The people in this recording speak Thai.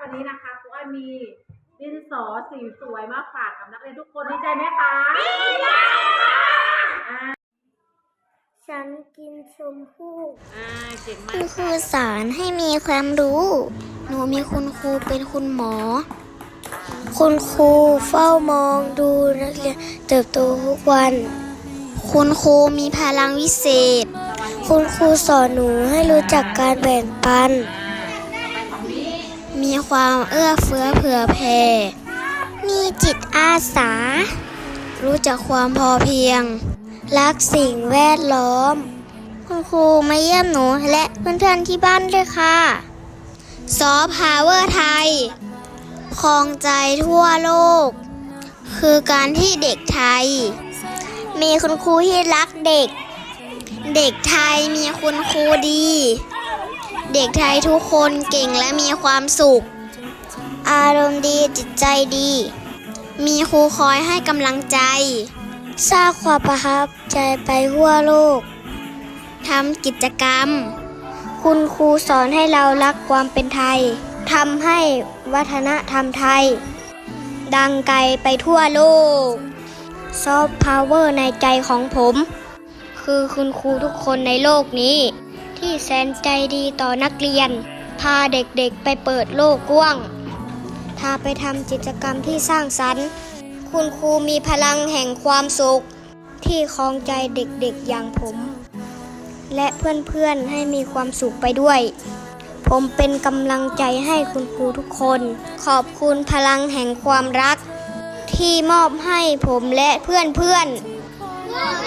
วันนี้นะคะครูอ้อยมีดินสอสีสวยมาฝากกับนักเรียนทุกคนดีใจไหมคะอ่าฉันกินชมพู่อ่าเก่งมาคุกณครูสอนให้มีความรู้ หนูมีคุณครูเป็นคุณหมอ คุณครูเฝ้ามองดูนักเรียนเติบโตทุกวัน คุณครูมีพลังวิเศษ คุณครูสอนหนูให้รู้จักการแบ่งปัน มีความเอื้อเฟื้อเผื่อแผ่มีจิตอาสา รู้จักความพอเพียง รักสิ่งแวดล้อม คุณครูมาเยี่ยมหนูและเพื่อนๆที่บ้านด้วยค่ะซอฟพาวเวอร์ไทยครองใจทั่วโลก คือการที่เด็กไทย มีคุณครูที่รักเด็ก เด็กไทยมีคุณครูดี เด็กไทยทุกคนเก่งและมีความสุข อารมณ์ดีจิตใจดี มีครูคอยให้กำลังใจ สร้างความประทับใจไปทั่วโลกทำกิจกรรม คุณครูสอนให้เรารักความเป็นไทยทำให้วัฒนธรรมไทย ดังไกลไปทั่วโลกซอฟต์พาวเวอร์ในใจของผม คือคุณครูทุกคนในโลกนี้ ที่แสนใจดีต่อนักเรียน พาเด็กๆไปเปิดโลกกว้าง พาไปทำกิจกรรมที่สร้างสรรค์ คุณครูมีพลังแห่งความสุข ที่คลองใจเด็กๆอย่างผม และเพื่อนๆให้มีความสุขไปด้วย ผมเป็นกำลังใจให้คุณครูทุกคน ขอบคุณพลังแห่งความรัก ที่มอบให้ผมและเพื่อนๆ